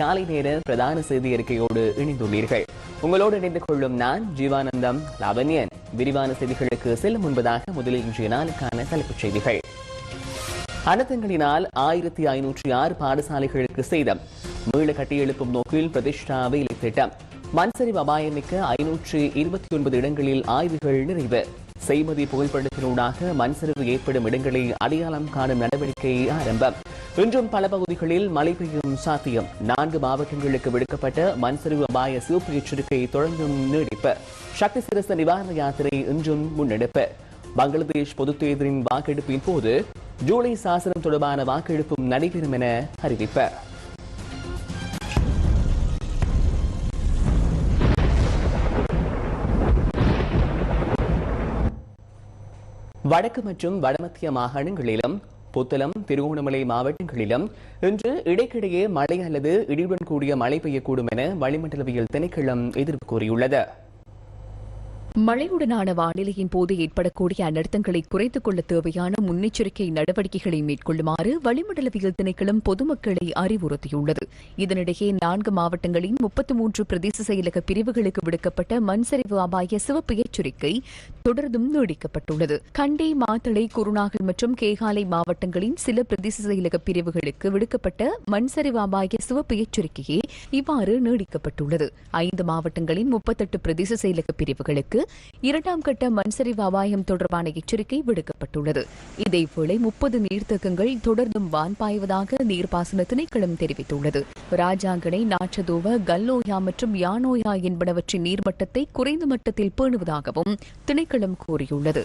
காலை நேர பிரதான செய்தி அறிக்கையோடு இணைந்துள்ளீர்கள். உங்களோடு இணைந்து கொள்ளும் நான் ஜீவானந்தம் லாவண்யன். விரிவான செய்திகளுக்கு செல்லும் முன்பதாக முதலில் இன்றைய நாளுக்கான தலைப்புச் செய்திகள். அனர்த்தங்களினால் ஆயிரத்தி ஐநூற்றி ஆறு பாடசாலைகளுக்கு சேதம். மீள கட்டியெழுப்பும் நோக்கில் பிரதிஷ்டா வேலை திட்டம் மண்சரிவு அபாயமிக்க ஐநூற்றி இருபத்தி ஒன்பது இடங்களில் ஆய்வுகள் நிறைவு. செய்மதி புகைப்படத்தினூடாக மண்சரிவு ஏற்படும் இடங்களை அடையாளம் காணும் நடவடிக்கை ஆரம்பம். இன்றும் பல பகுதிகளில் மழை பெய்யும் சாத்தியம். நான்கு மாவட்டங்களுக்கு விடுக்கப்பட்ட மண்சரிவு அபாய சிவப்பு எச்சரிக்கை தொடர்ந்தும் நீடிப்பு. சக்தி சிரச நிவாரண யாத்திரை இன்றும் முன்னெடுப்பு. பங்களாதேஷ் பொதுத் தேர்தலின் வாக்கெடுப்பின் போது ஜூலை சாசனம் தொடர்பான வாக்கெடுப்பும் நடைபெறும் என அறிவிப்பு. வடக்கு மற்றும் வடமத்திய மாகாணங்களிலும் புத்தளம் திருகோணமலை மாவட்டங்களிலும் இன்று இடைக்கிடையே மழை அல்லது இடியுடன் கூடிய மழை பெய்யக்கூடும் என வளிமண்டலவியல் திணைக்களம் எதிர்ப்பு கூறியுள்ளது. மழையுடனான வானிலையின் போது ஏற்படக்கூடிய அனர்த்தங்களை குறைத்துக் கொள்ள தேவையான முன்னெச்சரிக்கை நடவடிக்கைகளை மேற்கொள்ளுமாறு வளிமண்டலவியல் திணைக்களம் பொதுமக்களை அறிவுறுத்தியுள்ளது. இதனிடையே நான்கு மாவட்டங்களின் முப்பத்தி மூன்று பிரதேச செயலக பிரிவுகளுக்கு விடுக்கப்பட்ட மண்சரிவு அபாய சிவப்பு எச்சரிக்கை தொடர்ந்தும் நீடிக்கப்பட்டுள்ளது. கண்டி மாத்தளை குருநாகல் மற்றும் கேகாலை மாவட்டங்களின் சில பிரதேச செயலக பிரிவுகளுக்கு விடுக்கப்பட்ட மண்சரிவு அபாய சிவப்பு எச்சரிக்கையே இவ்வாறு நீடிக்கப்பட்டுள்ளது. ஐந்து மாவட்டங்களின் முப்பத்தெட்டு பிரதேச செயலக பிரிவுகளுக்கு இரண்டாம் கட்ட மண்சரிவு அபாயம் தொடர்பான எச்சரிக்கை விடுக்கப்பட்டுள்ளது. இதேவேளை முப்பது நீர்த்தக்கங்கள் தொடர்ந்தும் வான் பாய்வதாக நீர்ப்பாசன திணைக்களம் தெரிவித்துள்ளது. ராஜாங்கனை நாச்சதோவ கல்லோயா மற்றும் யானோயா என்பனவற்றின் நீர்மட்டத்தை குறைந்த மட்டத்தில் பேணுவதாகவும் திணைக்களம் கூறியுள்ளது.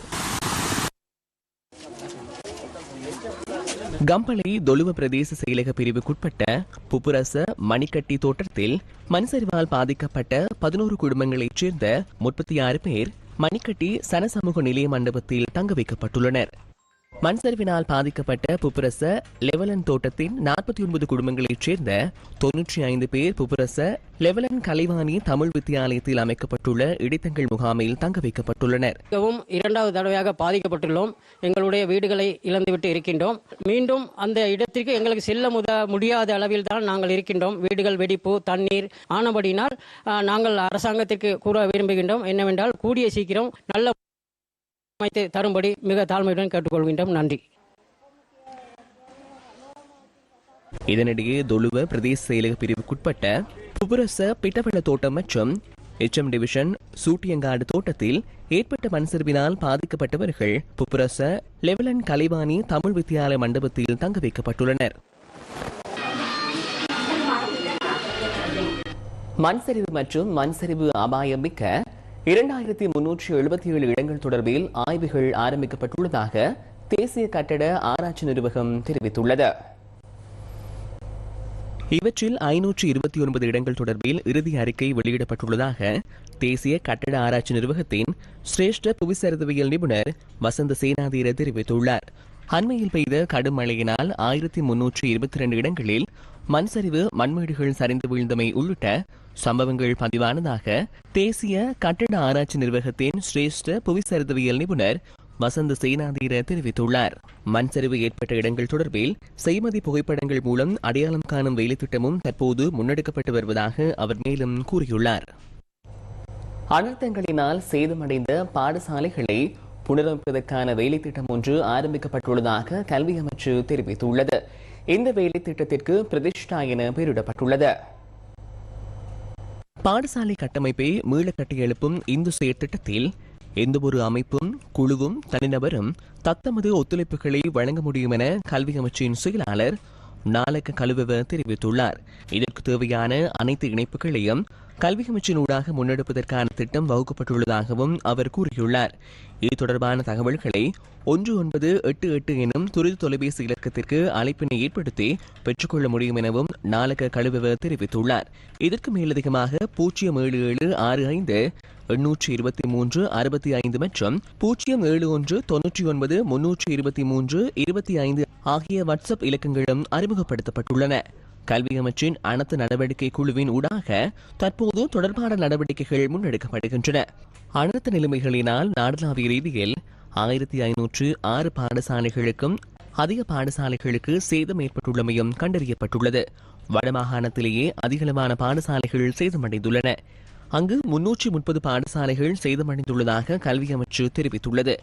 கம்பளை தொலுவ பிரதேச செயலக பிரிவுக்குட்பட்ட புப்புரச மணிக்கட்டி தோட்டத்தில் மண்சரிவால் பாதிக்கப்பட்ட பதினோரு குடும்பங்களைச் சேர்ந்த முப்பத்தி ஆறு பேர் மணிக்கட்டி சனசமூக நிலைய மண்டபத்தில் தங்க வைக்கப்பட்டுள்ளனர். மண்சரிவினால் பாதிக்கப்பட்ட புப்புரச லெவலன் தோட்டத்தின் நாற்பத்தி ஒன்பது குடும்பங்களைச் சேர்ந்த தொன்னூற்றி ஐந்து பேர் புப்புரச லெவலன் கலைவாணி தமிழ் வித்தியாலயத்தில் அமைக்கப்பட்டுள்ள இடைத்தங்கள் முகாமில் தங்க வைக்கப்பட்டுள்ளனர். மிகவும் இரண்டாவது தடவையாக பாதிக்கப்பட்டுள்ளோம். எங்களுடைய வீடுகளை இழந்துவிட்டு இருக்கின்றோம். மீண்டும் அந்த இடத்திற்கு எங்களுக்கு செல்ல முத முடியாத அளவில் தான் நாங்கள் இருக்கின்றோம். வீடுகள் வெடிப்பு தண்ணீர் ஆனபடினால் நாங்கள் அரசாங்கத்திற்கு கூற விரும்புகின்றோம். என்னவென்றால் கூடிய சீக்கிரம் நல்ல அமைத்து தரும்படி மிக தாழ்மையுடன் கேட்டுக்கொள்கின்றோம். நன்றி. இதனிடையே தொழுவ பிரதேச செயலக பிரிவுக்குட்பட்ட புபுரச பிட்டவள தோட்டம் மற்றும் எச்எம் டிவிஷன் சூட்டியங்காடு தோட்டத்தில் ஏற்பட்ட மண்சரிவினால் பாதிக்கப்பட்டவர்கள் புப்புரச லெவலன் கலைவாணி தமிழ் வித்தியாலய மண்டபத்தில் தங்க வைக்கப்பட்டுள்ளனர். மண்சரிவு மற்றும் மண்சரிவு அபாயம் மிக்க இரண்டாயிரத்தி முன்னூற்றி எழுபத்தி ஏழு இடங்கள் தொடர்பில் ஆய்வுகள் ஆரம்பிக்கப்பட்டுள்ளதாக தேசிய கட்டட ஆராய்ச்சி நிர்வாகம் தெரிவித்துள்ளது. இவற்றில் ஐநூற்று இருபத்தி ஒன்பது இடங்கள் தொடர்பில் இறுதி அறிக்கை வெளியிடப்பட்டுள்ளதாக தேசிய கட்டட ஆராய்ச்சி நிர்வாகத்தின் சிரேஷ்ட புவிசரிதவியல் நிபுணர் வசந்த சேனாதீர தெரிவித்துள்ளார். அண்மையில் பெய்த கடும் மழையினால் ஆயிரத்தி முன்னூற்று இருபத்தி இரண்டு இடங்களில் மண் சரிவு மண்மேடுகள் சரிந்து வீழ்ந்தமை உள்ளிட்ட சம்பவங்கள் பதிவானதாக தேசிய கட்டட ஆராய்ச்சி நிர்வாகத்தின் சிரேஷ்ட புவிசரிதவியல் நிபுணர் வசந்த சேனாதீர தெரிவித்துள்ளார். மண் சரிவு ஏற்பட்ட இடங்கள் தொடர்பில் செய்மதி புகைப்படங்கள் மூலம் அடையாளம் காணும் வேலை திட்டமும் தற்போது முன்னெடுக்கப்பட்டு வருவதாக அவர் மேலும் கூறியுள்ளார். அனர்த்தங்களினால் சேதமடைந்த பாடசாலைகளை புனரமைப்பதற்கான வேலை திட்டம் ஒன்று ஆரம்பிக்கப்பட்டுள்ளதாக கல்வி அமைச்சு தெரிவித்துள்ளது. இந்த வேலை திட்டத்திற்கு பிரதிஷ்டா என பெயரிடப்பட்டுள்ளது. பாடசாலை கட்டமைப்பை மீள கட்டியெழுப்பும் இந்து செயற்திட்டத்தில் எந்தவொரு அமைப்பும் குழுவும் தனிநபரும் தத்தமது ஒத்துழைப்புகளை வழங்க முடியும் என கல்வி அமைச்சின் செயலாளர் நாளுக்கு கழுவவ தெரிவித்துள்ளார். இதற்கு தேவையான அனைத்து இணைப்புகளையும் கல்வி அமைச்சினூடாக முன்னெடுப்பதற்கான திட்டம் வகுக்கப்பட்டுள்ளதாகவும் அவர் கூறியுள்ளார். இது தொடர்பான தகவல்களை ஒன்று ஒன்பது எட்டு எட்டு எனும் துரித தொலைபேசி இலக்கத்திற்கு அழைப்பினை ஏற்படுத்தி பெற்றுக்கொள்ள முடியும் எனவும் நாளக்க கழுவவ தெரிவித்துள்ளார். இதற்கு மேலதிகமாக பூஜ்ஜியம் ஏழு ஏழு ஆறு ஐந்து எண்ணூற்றி இருபத்தி மூன்று அறுபத்தி ஐந்து மற்றும் பூஜ்ஜியம் ஏழு ஒன்று தொன்னூற்றி ஒன்பது முன்னூற்றி இருபத்தி மூன்று இருபத்தி ஐந்து ஆகிய வாட்ஸ்அப் இலக்கங்களும் அறிமுகப்படுத்தப்பட்டுள்ளன. கல்வி அமைச்சின் அனைத்து நடவடிக்கை குழுவின் ஊடாக தற்போது தொடர்பான நடவடிக்கைகள் முன்னெடுக்கப்படுகின்றன. அனைத்து நிலைமைகளினால் நாடளாவிய ரீதியில் ஆயிரத்தி ஐநூற்று ஆறு பாடசாலைகளுக்கும் அதிக பாடசாலைகளுக்கு சேதம் ஏற்பட்டுள்ளமையும் கண்டறியப்பட்டுள்ளது. வடமாகாணத்திலேயே அதிகளவான பாடசாலைகள் சேதமடைந்துள்ளன. அங்கு முன்னூற்றி முப்பது பாடசாலைகள் சேதமடைந்துள்ளதாக கல்வி அமைச்சு தெரிவித்துள்ளது.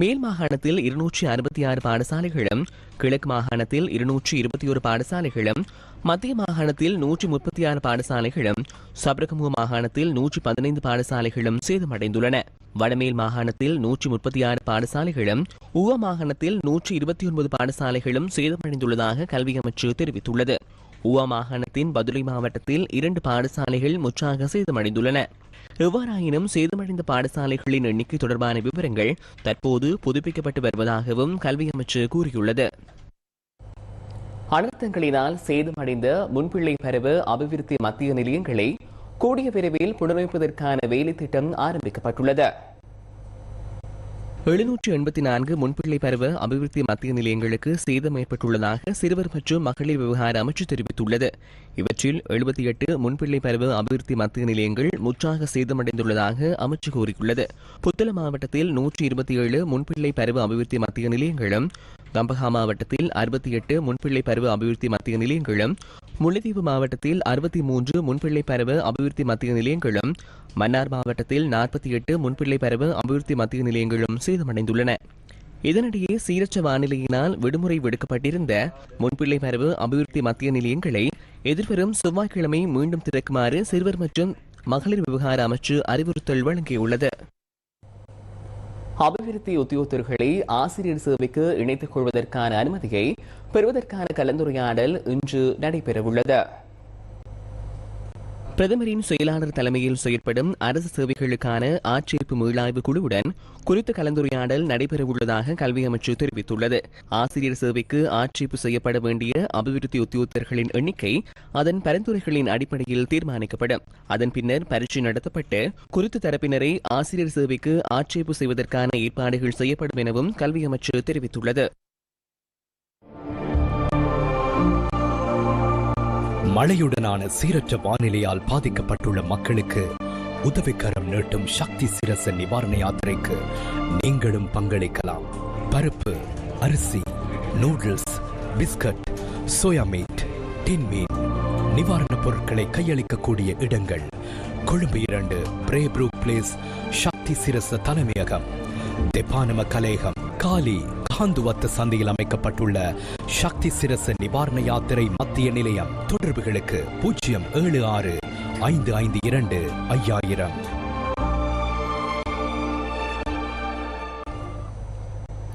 மேல் மாகாணத்தில் இருநூற்றி அறுபத்தி ஆறு பாடசாலைகளும் கிழக்கு மாகாணத்தில் இருநூற்றி இருபத்தி ஒரு பாடசாலைகளும் மத்திய மாகாணத்தில் நூற்றி முப்பத்தி ஆறு பாடசாலைகளும் சபரகமுக மாகாணத்தில் நூற்றி பதினைந்து பாடசாலைகளும் சேதமடைந்துள்ளன. வடமேல் மாகாணத்தில் நூற்றி முப்பத்தி ஆறு பாடசாலைகளும் உவ மாகாணத்தில் நூற்றி இருபத்தி ஒன்பது பாடசாலைகளும் சேதமடைந்துள்ளதாக கல்வி அமைச்சு தெரிவித்துள்ளது. உவ மாகாணத்தின் பதுளை மாவட்டத்தில் இரண்டு பாடசாலைகள் முற்றாக சேதமடைந்துள்ளன. எவ்வாறாயினும் சேதமடைந்த பாடசாலைகளின் எண்ணிக்கை தொடர்பான விவரங்கள் தற்போது புதுப்பிக்கப்பட்டு வருவதாகவும் கல்வி அமைச்சு கூறியுள்ளது. அனர்த்தங்களினால் சேதமடைந்த முன்பிள்ளை பருவ அபிவிருத்தி மத்திய நிலையங்களை கூடிய விரைவில் புனரமைப்பதற்கான வேலை திட்டம் ஆரம்பிக்கப்பட்டுள்ளது. எழுநூற்று எண்பத்தி நான்கு முன்பிள்ளை பருவ அபிவிருத்தி மத்திய நிலையங்களுக்கு சேதம் ஏற்பட்டுள்ளதாக சிறுவர் மற்றும் மகளிர் விவகார அமைச்சு தெரிவித்துள்ளது. இவற்றில் எழுபத்தி எட்டு முன்பிள்ளை பருவ அபிவிருத்தி மத்திய நிலையங்கள் முற்றாக சேதமடைந்துள்ளதாக அமைச்சு கூறியுள்ளது. புத்தள மாவட்டத்தில் நூற்றி இருபத்தி ஏழு முன்பிள்ளை பருவ அபிவிருத்தி மத்திய நிலையங்களும் கம்பஹா மாவட்டத்தில் அறுபத்தி எட்டு முன்பிள்ளை பருவ அபிவிருத்தி மத்திய நிலையங்களும் முல்லைத்தீவு மாவட்டத்தில் அறுபத்தி மூன்று முன்பிள்ளை பருவ அபிவிருத்தி மத்திய நிலையங்களும் மன்னார் மாவட்டத்தில் நாற்பத்தி எட்டு முன்பிள்ளை பருவ அபிவிருத்தி மத்திய நிலையங்களும் சேதமடைந்துள்ளன. இதனிடையே சீரற்ற வானிலையினால் விடுமுறை விடுக்கப்பட்டிருந்த முன்பிள்ளை பருவ அபிவிருத்தி மத்திய நிலையங்களை எதிர்வரும் செவ்வாய்க்கிழமை மீண்டும் திறக்குமாறு சிறுவர் மற்றும் மகளிர் விவகார அமைச்சு அறிவுறுத்தல் வழங்கியுள்ளது. அபிவிருத்தி உத்தியோகத்தர்களை ஆசிரியர் சேவைக்கு இணைத்துக் கொள்வதற்கான அனுமதியை பெறுவதற்கான கலந்துரையாடல் இன்று நடைபெறவுள்ளது. பிரதமரின் செயலாளர் தலைமையில் செயற்படும் அரசு சேவைகளுக்கான ஆட்சேர்ப்பு மீளாய்வு குழுவுடன் குறித்த கலந்துரையாடல் நடைபெறவுள்ளதாக கல்வி அமைச்சு தெரிவித்துள்ளது. ஆசிரியர் சேவைக்கு ஆட்சேர்ப்பு செய்யப்பட வேண்டிய அபிவிருத்தி உத்தியோகத்தர்களின் எண்ணிக்கை அதன் பரிந்துரைகளின் அடிப்படையில் தீர்மானிக்கப்படும். அதன் பின்னர் பரீட்சை நடத்தப்பட்டு குறித்த தரப்பினரை ஆசிரியர் சேவைக்கு ஆட்சேர்ப்பு செய்வதற்கான ஏற்பாடுகள் செய்யப்படும் எனவும் கல்வி அமைச்சு தெரிவித்துள்ளது. மழையுடனான சீரற்ற வானிலையால் பாதிக்கப்பட்டுள்ள மக்களுக்கு உதவிக்கரம் நீட்டும் சக்தி சிரச நிவாரண யாத்திரைக்கு நீங்களும் பங்களிக்கலாம். பருப்பு அரிசி noodles biscuit soya meat tin மீன் நிவாரணப் பொருட்களை கையளிக்கக்கூடிய இடங்கள். கொழும்பு இரண்டு பிரேப்ரூ பிளேஸ் சக்தி சிரச தலைமையகம் தெப்பானம கலேகம் காலி காந்துவத்த சந்தையில் அமைக்கப்பட்டுள்ள சக்தி சிரச நிவாரண யாத்திரை மத்திய நிலையம். தொடர்புகளுக்கு பூஜ்ஜியம் ஏழு ஆறு ஐந்து ஐந்து இரண்டு ஐயாயிரம்.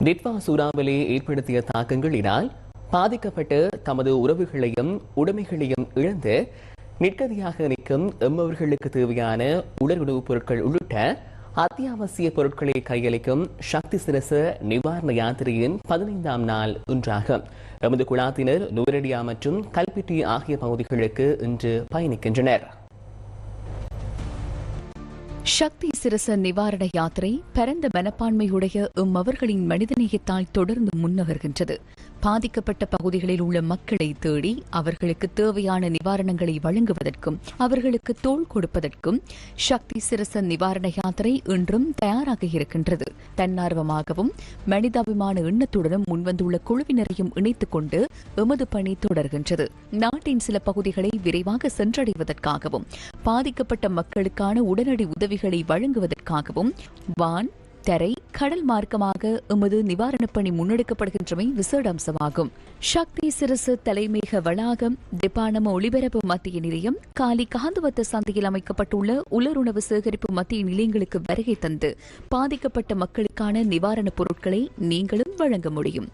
நிட்வா சூறாவளி ஏற்படுத்திய தாக்கங்களினால் பாதிக்கப்பட்டு தமது உறவுகளையும் உடைமைகளையும் இழந்து நிற்கதியாக நிற்கும் எம்மவர்களுக்கு தேவையான உடல் உணவுப் பொருட்கள் உள்ளிட்ட அத்தியாவசிய பொருட்களை கையளிக்கும் சக்தி சிரச நிவாரண யாத்திரையின் பதினைந்தாம் நாள் இன்றாகும் எமது குழாத்தினர் நூரடியா மற்றும் கல்பிட்டி ஆகிய பகுதிகளுக்கு இன்று பயணிக்கின்றனர். சக்தி சிரச நிவாரண யாத்திரை பரந்த மனப்பான்மையுடைய இம்மவர்களின் மனிதநேயத்தால் தொடர்ந்து முன்னகர்கின்றது. பாதிக்கப்பட்ட பகுதிகளில் உள்ள மக்களை தேடி அவர்களுக்கு தேவையான நிவாரணங்களை வழங்குவதற்கும் அவர்களுக்கு தோள் கொடுப்பதற்கும் சக்தி சிரச நிவாரண யாத்திரை இன்றும் தயாராக இருக்கின்றது. தன்னார்வமாகவும் மனிதாபிமான எண்ணத்துடனும் முன்வந்துள்ள குழுவினரையும் இணைத்துக் கொண்டு எமது பணி தொடர்கின்றது. நாட்டின் சில பகுதிகளை விரைவாக சென்றடைவதற்காகவும் பாதிக்கப்பட்ட மக்களுக்கான உடனடி உதவிகளை வழங்குவதற்காகவும் வான் தரை கடல் மார்க்கமாக எமது நிவாரணப் பணி முன்னெடுக்கப்படுகின்றமை விசேட அம்சமாகும் சக்தி சிரசு தலைமையக வளாகம் திப்பானம ஒளிபரப்பு மத்திய நிலையம் காலி காந்துவத்த சந்தையில் அமைக்கப்பட்டுள்ள உலருணவு சேகரிப்பு மத்திய நிலையங்களுக்கு வருகை தந்து பாதிக்கப்பட்ட மக்களுக்கான நிவாரணப் பொருட்களை நீங்களும் வழங்க முடியும்.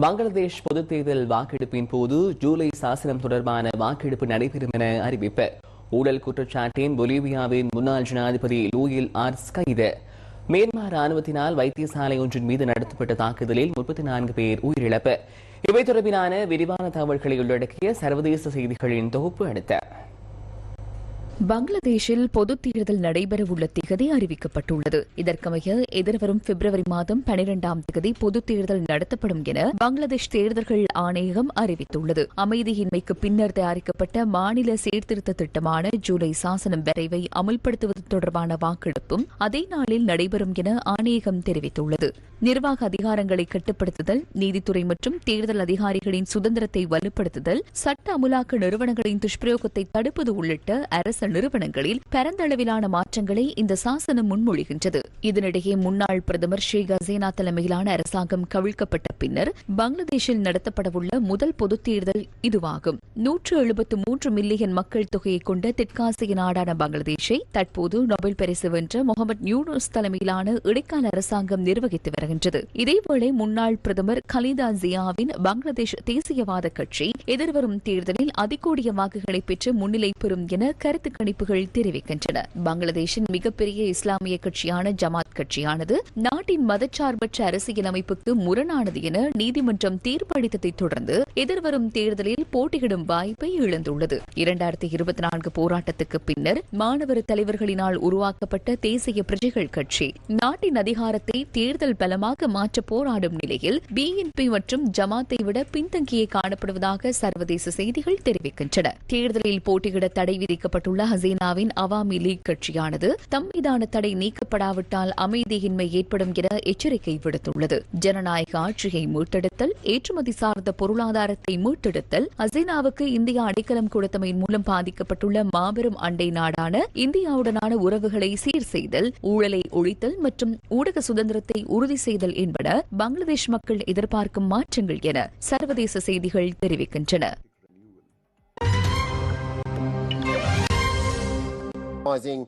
பங்களாதேஷ் பொதுத் தேர்தல் வாக்கெடுப்பின் போது ஜூலை சாசனம் தொடர்பான வாக்கெடுப்பு நடைபெறும் என அறிவிப்பு. ஊழல் குற்றச்சாட்டின் பொலிவியாவின் முன்னாள் ஜனாதிபதி லூயில் ஆர்ஸ் கைது மியான்மர் ராணுவத்தினால் வைத்தியசாலை ஒன்றின் மீது நடத்தப்பட்ட தாக்குதலில் முப்பத்தி நான்கு பேர் உயிரிழப்பு. இவை தொடர்பிலான விரிவான தகவல்களை உள்ளடக்கிய சர்வதேச செய்திகளின் தொகுப்பு அடுத்த. பங்களாதேஷில் பொது தேர்தல் நடைபெறவுள்ள திகதி அறிவிக்கப்பட்டுள்ளது. இதற்கமைய எதிர்வரும் பிப்ரவரி மாதம் பனிரெண்டாம் திகதி பொது தேர்தல் நடத்தப்படும் என பங்களாதேஷ் தேர்தல்கள் ஆணையகம் அறிவித்துள்ளது. அமைதியின்மைக்கு பின்னர் தயாரிக்கப்பட்ட மாநில சீர்திருத்த திட்டமான ஜூலை சாசனம் வரைவை அமல்படுத்துவது தொடர்பான வாக்கெடுப்பும் அதே நாளில் நடைபெறும் என ஆணையகம் தெரிவித்துள்ளது. நிர்வாக அதிகாரங்களை கட்டுப்படுத்துதல் நீதித்துறை மற்றும் தேர்தல் அதிகாரிகளின் சுதந்திரத்தை வலுப்படுத்துதல் சட்ட அமுலாக்க நிறுவனங்களின் துஷ்பிரயோகத்தை தடுப்பது உள்ளிட்ட அரசு நிறுவனங்களில் பரந்தளவிலான மாற்றங்களை இந்த சாசனம் முன்மொழிகின்றது. இதனிடையே முன்னாள் பிரதமர் ஷேக் ஹசீனா தலைமையிலான அரசாங்கம் கவிழ்க்கப்பட்ட பின்னர் பங்களாதேஷில் நடத்தப்படவுள்ள முதல் பொதுத் தேர்தல் இதுவாகும். நூற்று எழுபத்து மூன்று மில்லியன் மக்கள் தொகையை கொண்ட தெற்காசிய நாடான பங்களாதேஷை தற்போது நோபல் பரிசு வென்ற முகமது யூனூஸ் தலைமையிலான இடைக்கால அரசாங்கம் நிர்வகித்து வருகின்றது. இதேவேளை முன்னாள் பிரதமர் கலிதா ஜியாவின் பங்களாதேஷ் தேசியவாத கட்சி எதிர்வரும் தேர்தலில் அதிகூடிய வாக்குகளை பெற்று முன்னிலை பெறும் என கருத்து கணிப்புகள் தெரிவிக்கின்றன. பங்களாதேஷின் மிகப்பெரிய இஸ்லாமிய கட்சியான ஜமாத் கட்சியானது நாட்டின் மதச்சார்பற்ற அரசியலமைப்புக்கு முரணானது என நீதிமன்றம் தீர்ப்பளித்ததை தொடர்ந்து எதிர்வரும் தேர்தலில் போட்டியிடும் வாய்ப்பை இழந்துள்ளது. இரண்டாயிரத்தி இருபத்தி நான்கு போராட்டத்துக்கு பின்னர் மாணவர் தலைவர்களினால் உருவாக்கப்பட்ட தேசிய பிரஜைகள் கட்சி நாட்டின் அதிகாரத்தை தேர்தல் பலமாக மாற்ற போராடும் நிலையில் பிஎன்பி மற்றும் ஜமாத்தை விட பின்தங்கியே காணப்படுவதாக சர்வதேச செய்திகள் தெரிவிக்கின்றன. தேர்தலில் போட்டியிட தடை விதிக்கப்பட்டுள்ள ஹசீனாவின் அவாமி லீக் கட்சியானது தம் மீதான தடை நீக்கப்படாவிட்டால் அமைதியின்மை ஏற்படும் என எச்சரிக்கை விடுத்துள்ளது. ஜனநாயக ஆட்சியை மீட்டெடுத்தல் ஏற்றுமதி சார்ந்த பொருளாதாரத்தை மீட்டெடுத்தல் ஹசீனாவுக்கு இந்தியா அடைக்கலம் கொடுத்தமையின் மூலம் பாதிக்கப்பட்டுள்ள மாபெரும் அண்டை நாடான இந்தியாவுடனான உறவுகளை சீர் செய்தல் ஊழலை ஒழித்தல் மற்றும் ஊடக சுதந்திரத்தை உறுதி செய்தல் என்பன பங்களாதேஷ் மக்கள் எதிர்பார்க்கும் மாற்றங்கள் என சர்வதேச செய்திகள் தெரிவிக்கின்றன. recognising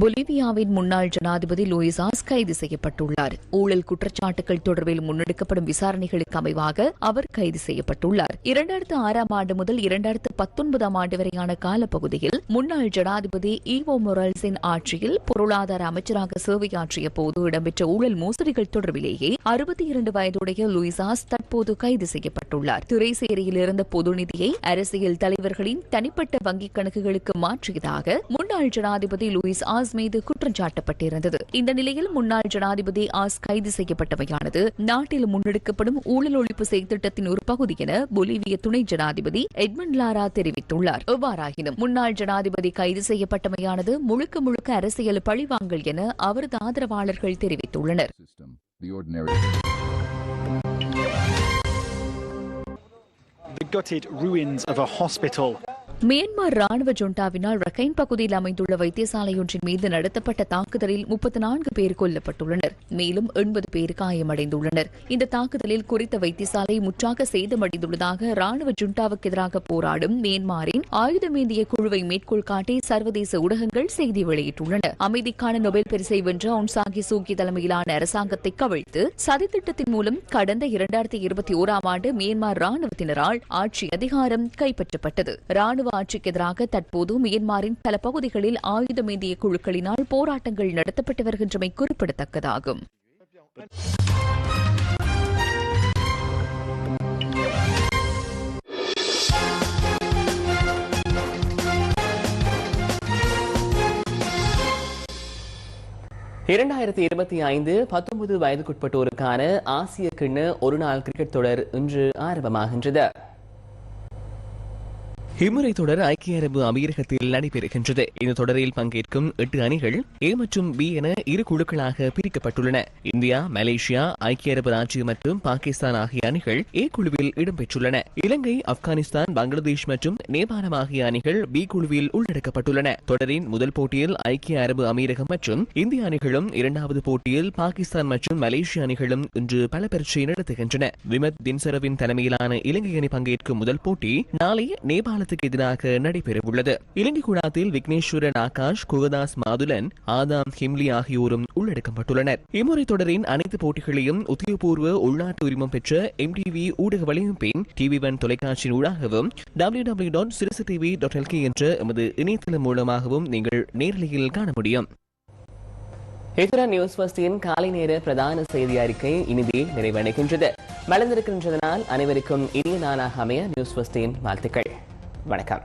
பொலிவியாவின் முன்னாள் ஜனாதிபதி லூயிசாஸ் கைது செய்யப்பட்டுள்ளார். ஊழல் குற்றச்சாட்டுகள் தொடர்பில் முன்னெடுக்கப்படும் விசாரணைகளுக்கு அமைவாக அவர் கைது செய்யப்பட்டுள்ளார். இரண்டாயிரத்து ஆறாம் ஆண்டு முதல் இரண்டாயிரத்து பத்தொன்பதாம் ஆண்டு வரையான காலப்பகுதியில் முன்னாள் ஜனாதிபதி ஈவோ மொரல்ஸின் ஆட்சியில் பொருளாதார அமைச்சராக சேவையாற்றிய போது இடம்பெற்ற ஊழல் மோசடிகள் தொடர்பிலேயே அறுபத்தி இரண்டு வயதுடைய லூயிசாஸ் தற்போது கைது செய்யப்பட்டுள்ளார். திரைசேரியில் இருந்த பொது நிதியை அரசியல் தலைவர்களின் தனிப்பட்ட வங்கிக் கணக்குகளுக்கு மாற்றியதாக முன்னாள் ஜனாதிபதி லூயிஸ் ஆஸ் மீது குற்றம் சாட்டப்பட்டிருந்தது. இந்த நிலையில் முன்னாள் ஜனாதிபதி ஆஸ் கைது செய்யப்பட்டவையானது நாட்டில் முன்னெடுக்கப்படும் ஊழல் ஒழிப்பு செயற்திட்டத்தின் ஒரு பகுதி என பொலிவிய துணை ஜனாதிபதி எட்மண்ட் லாரா தெரிவித்துள்ளார். எவ்வாறாயினும் முன்னாள் ஜனாதிபதி கைது செய்யப்பட்டமையானது முழுக்க முழுக்க அரசியல் பழிவாங்கல் என அவரது ஆதரவாளர்கள் தெரிவித்துள்ளனர். System, the gutted ruins of a hospital. Myanmar ராணுவ ஜுண்டாவினால் ரக்கைன் பகுதியில் அமைந்துள்ள வைத்தியசாலையொன்றின் மீது நடத்தப்பட்ட தாக்குதலில் முப்பத்தி நான்கு பேர் கொல்லப்பட்டுள்ளனர். மேலும் எண்பது பேர் காயமடைந்துள்ளனர். இந்த தாக்குதலில் குறித்த வைத்தியசாலை முற்றாக சேதமடைந்துள்ளதாக ராணுவ ஜுண்டாவுக்கு எதிராக போராடும் மியான்மரின் ஆயுதமேந்திய குழுவை மேற்கோள் காட்டி சர்வதேச ஊடகங்கள் செய்தி வெளியிட்டுள்ளன. அமைதிக்கான நொபேல் பரிசை வென்ற ஒன்சாகி சூக்கி தலைமையிலான அரசாங்கத்தை கவிழ்த்து சதித்திட்டத்தின் மூலம் கடந்த இரண்டாயிரத்தி இருபத்தி ஓராம் ஆண்டு மியான்மர் ராணுவத்தினரால் ஆட்சி அதிகாரம் கைப்பற்றப்பட்டது. ராணுவ ஆட்சிக்கு எதிராக தற்போது மியான்மரின் பல பகுதிகளில் ஆயுதமேந்திய குழுக்களினால் போராட்டங்கள் நடத்தப்பட்டு வருகின்றமை குறிப்பிடத்தக்கதாகும். இரண்டாயிரத்தி இருபத்தி ஐந்து பத்தொன்பது வயதுக்குட்பட்டோருக்கான ஆசிய கிண்ண ஒருநாள் கிரிக்கெட் தொடர் இன்று ஆரம்பமாகின்றது. இம்முறை தொடர் ஐக்கிய அரபு அமீரகத்தில் நடைபெறுகின்றது. இந்த தொடரில் பங்கேற்கும் எட்டு அணிகள் ஏ மற்றும் பி என இரு குழுக்களாக பிரிக்கப்பட்டுள்ளன. இந்தியா மலேசியா ஐக்கிய அரபு ராஜ்யம் மற்றும் பாகிஸ்தான் ஆகிய அணிகள் ஏ குழுவில் இடம்பெற்றுள்ளன. இலங்கை ஆப்கானிஸ்தான் பங்களாதேஷ் மற்றும் நேபாளம் ஆகிய அணிகள் பி குழுவில் உள்ளடக்கப்பட்டுள்ளன. தொடரின் முதல் போட்டியில் ஐக்கிய அரபு அமீரகம் மற்றும் இந்திய அணிகளும் இரண்டாவது போட்டியில் பாகிஸ்தான் மற்றும் மலேசிய அணிகளும் இன்று பல பரீட்சை நடத்துகின்றன. விமத் தின்சரவின் தலைமையிலான இலங்கை அணி பங்கேற்கும் முதல் போட்டி நாளை நேபாள நேபாளத்துக்கு எதிராக நடைபெறவுள்ளது. இலங்கை குழாத்தில் விக்னேஸ்வரன் ஆகாஷ் குகதாஸ் மாதுலன் ஆதாம் ஹிம்லி ஆகியோரும் உள்ளடக்கப்பட்டுள்ளனர். இம்முறை தொடரின் அனைத்து போட்டிகளையும் உத்தியோகபூர்வ உள்நாட்டு உரிமம் பெற்ற எம்டிவி ஊடக வலையமைப்பின் டிவி ஒன் தொலைக்காட்சியின் ஊடாகவும் W W dot Sirasa TV dot LK என்ற எமது இணையதளம் மூலமாகவும் நீங்கள் நேரலையில் காண முடியும். இத்துடன் நியூஸ் ஃபர்ஸ்டின் காலை நேர பிரதான செய்தி அறிக்கை இனிதே நிறைவடைகின்றது. மலர்ந்திருக்கின்றதனால் அனைவருக்கும் இனிய நாளாக அமைய நியூஸ் ஃபர்ஸ்டின் வாழ்த்துக்கள். வணக்கம்.